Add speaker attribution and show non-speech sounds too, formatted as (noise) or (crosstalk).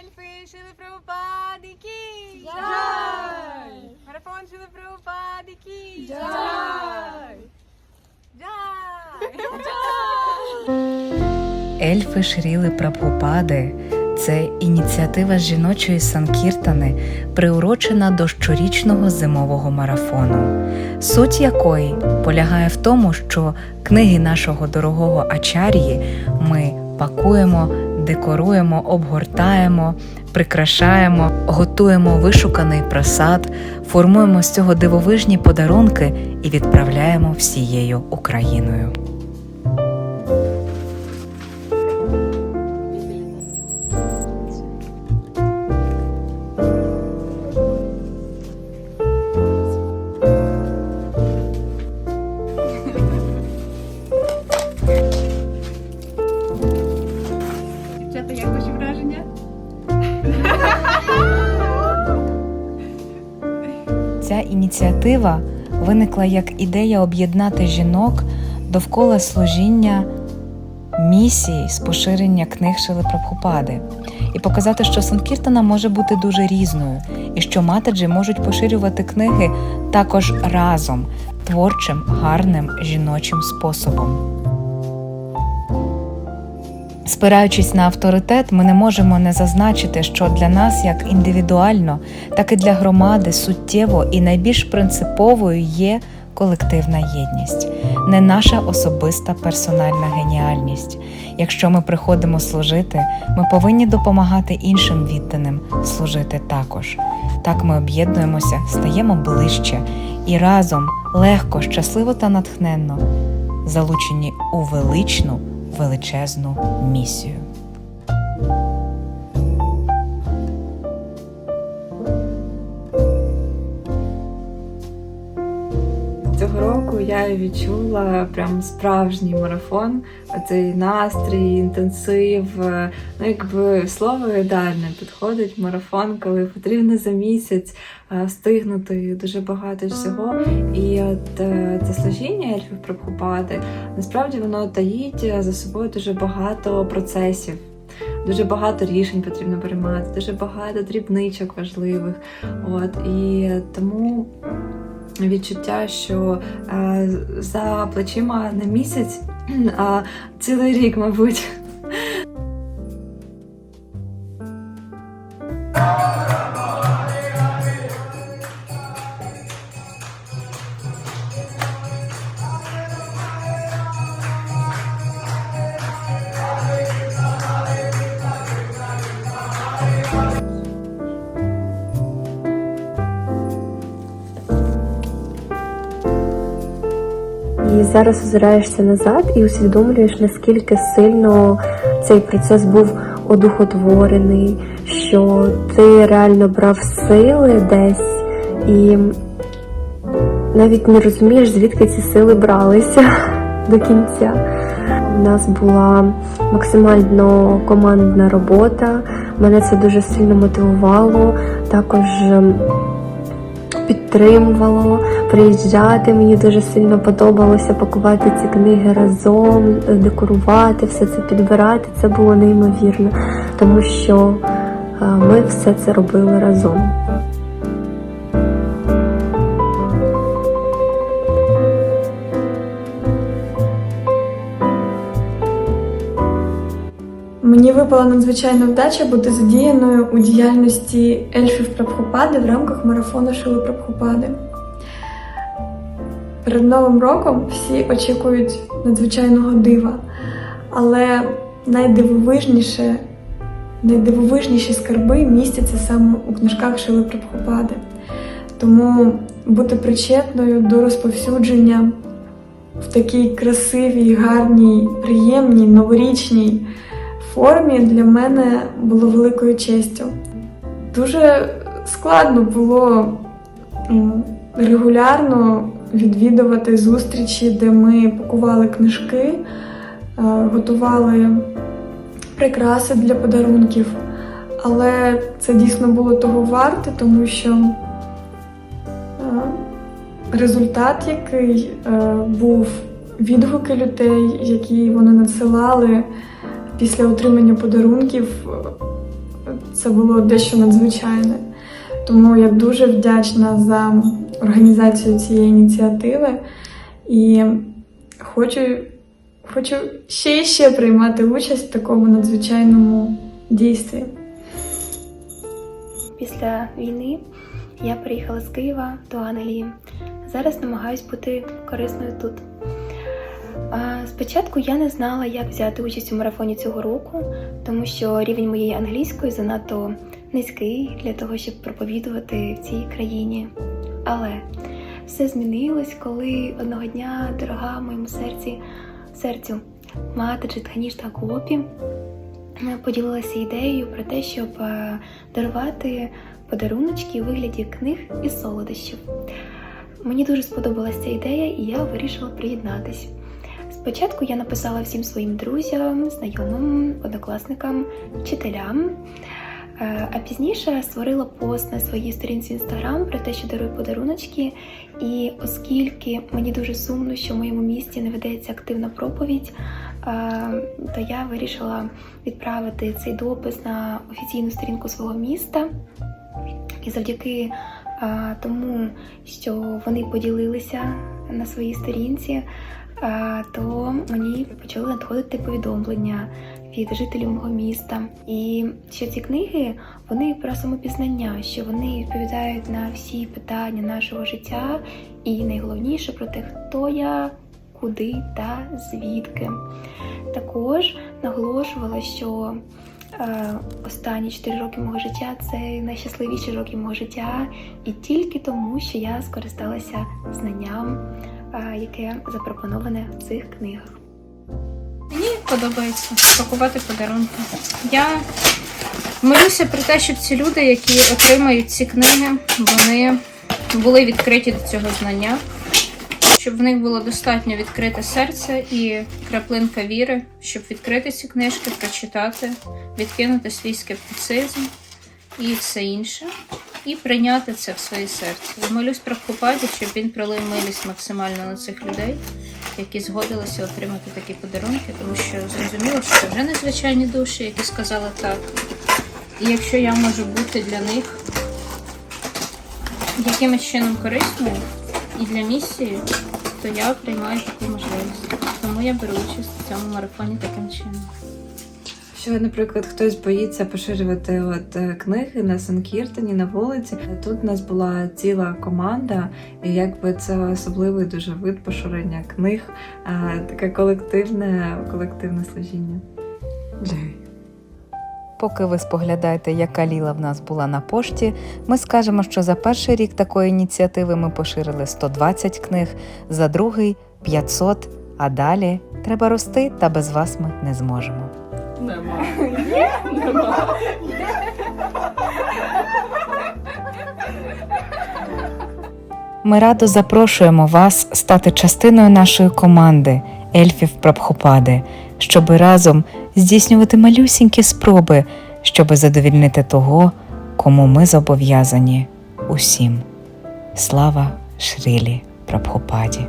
Speaker 1: Ельфи Шили Прабхупади Ки!
Speaker 2: Джай!
Speaker 1: Марафон Шили Прабхупади Ки!
Speaker 2: Джай!
Speaker 1: Джай!
Speaker 3: Ельфи Шріли Прабхупади це ініціатива жіночої санкіртани, приурочена до щорічного зимового марафону, суть якої полягає в тому, що книги нашого дорогого ачар'ї ми пакуємо, декоруємо, обгортаємо, прикрашаємо, готуємо вишуканий просад, формуємо з цього дивовижні подарунки і відправляємо всією Україною. Ця ініціатива виникла як ідея об'єднати жінок довкола служіння місії з поширення книг Шили Прабхупади і показати, що Санкіртана може бути дуже різною, і що матеджі можуть поширювати книги також разом, творчим, гарним жіночим способом. Спираючись на авторитет, ми не можемо не зазначити, що для нас, як індивідуально, так і для громади суттєво і найбільш принциповою є колективна єдність, не наша особиста персональна геніальність. Якщо ми приходимо служити, ми повинні допомагати іншим відданим служити також. Так ми об'єднуємося, стаємо ближче і разом легко, щасливо та натхненно залучені у величну величезну місію.
Speaker 2: Я відчула прям справжній марафон, цей настрій, інтенсив. е, Ну, якби слово ідеальне підходить марафон, коли потрібно за місяць е, встигнути дуже багато всього. І от е, це служіння ельфів Прабхупади, насправді воно таїть за собою дуже багато процесів. Дуже багато рішень потрібно приймати, дуже багато дрібничок важливих. От і тому відчуття, що е, за плечима не місяць, а цілий рік, мабуть.
Speaker 4: Зараз озираєшся назад і усвідомлюєш, наскільки сильно цей процес був одухотворений, що ти реально брав сили десь і навіть не розумієш, звідки ці сили бралися (laughs) до кінця. У нас була максимально командна робота. Мене це дуже сильно мотивувало. Також ем, підтримувало приїжджати. Мені дуже сильно подобалося пакувати ці книги разом, декорувати, все це підбирати. Це було неймовірно, тому що е, ми все це робили разом.
Speaker 5: Мені випала надзвичайна вдача бути задіяною у діяльності ельфів Прабхупади в рамках марафону Шили Прабхупади. Перед Новим роком всі очікують надзвичайного дива, але найдивовижніше, найдивовижніші скарби містяться саме у книжках Шили Прабхупади. Тому бути причетною до розповсюдження в такій красивій, гарній, приємній, новорічній формі для мене було великою честю. Дуже складно було регулярно відвідувати зустрічі, де ми пакували книжки, е, готували прикраси для подарунків. Але це дійсно було того варте, тому що е, результат, який е, був, відгуки людей, які вони надсилали після отримання подарунків, це було дещо надзвичайне. Тому я дуже вдячна за організацію цієї ініціативи і хочу, хочу ще і ще приймати участь в такому надзвичайному дійстві.
Speaker 6: Після війни я приїхала з Києва до Англії. Зараз намагаюсь бути корисною тут. Спочатку я не знала, як взяти участь у марафоні цього року, тому що рівень моєї англійської занадто низький для того, щоб проповідувати в цій країні. Але все змінилось, коли одного дня дорога моєму серці, серцю мати Джитханішта Гопі поділилася ідеєю про те, щоб е, дарувати подаруночки у вигляді книг і солодощів. Мені дуже сподобалася ця ідея, і я вирішила приєднатись. Спочатку я написала всім своїм друзям, знайомим, однокласникам, вчителям. Е, А пізніше створила пост на своїй сторінці інстаграм про те, що дарую подаруночки. І оскільки мені дуже сумно, що в моєму місті не ведеться активна проповідь, е, то я вирішила відправити цей допис на офіційну сторінку свого міста. І завдяки тому, що вони поділилися на своїй сторінці, то мені почали надходити повідомлення від жителів мого міста. І що ці книги вони про самопізнання, що вони відповідають на всі питання нашого життя, і найголовніше про те, хто я, куди та звідки. Також наголошувала, що е, останні 4 роки мого життя це найщасливіші роки мого життя, і тільки тому, що я скористалася знанням, яке запропоноване в цих книгах.
Speaker 1: Мені подобається пакувати подарунки. Я молюся про те, щоб ці люди, які отримають ці книги, вони були відкриті до цього знання, щоб в них було достатньо відкрите серце і краплинка віри, щоб відкрити ці книжки, прочитати, відкинути свій скептицизм і все інше, і прийняти це в своє серце. І молюсь про Прабхупаді, щоб він пролив милість максимально на цих людей які згодилися отримати такі подарунки, тому що зрозуміло, що це вже незвичайні душі, які сказали так. І якщо я можу бути для них якимось чином корисною і для місії, то я приймаю таку можливість. Тому я беру участь в цьому марафоні таким чином.
Speaker 2: Що, наприклад, хтось боїться поширювати от е, книги на Санкіртоні на вулиці. Тут у нас була ціла команда, і якби це особливий дуже вид поширення книг, е, таке колективне, колективне служіння.
Speaker 3: Поки ви споглядаєте, яка ліла в нас була на пошті, ми скажемо, що за перший рік такої ініціативи ми поширили 120 книг, за другий 500, а далі треба рости, та без вас ми не зможемо. Ми радо запрошуємо вас стати частиною нашої команди ельфів Прабхупади, щоби разом здійснювати малюсінькі спроби, щоби задовільнити того, кому ми зобов'язані усім. Слава Шрілі Прабхупаді!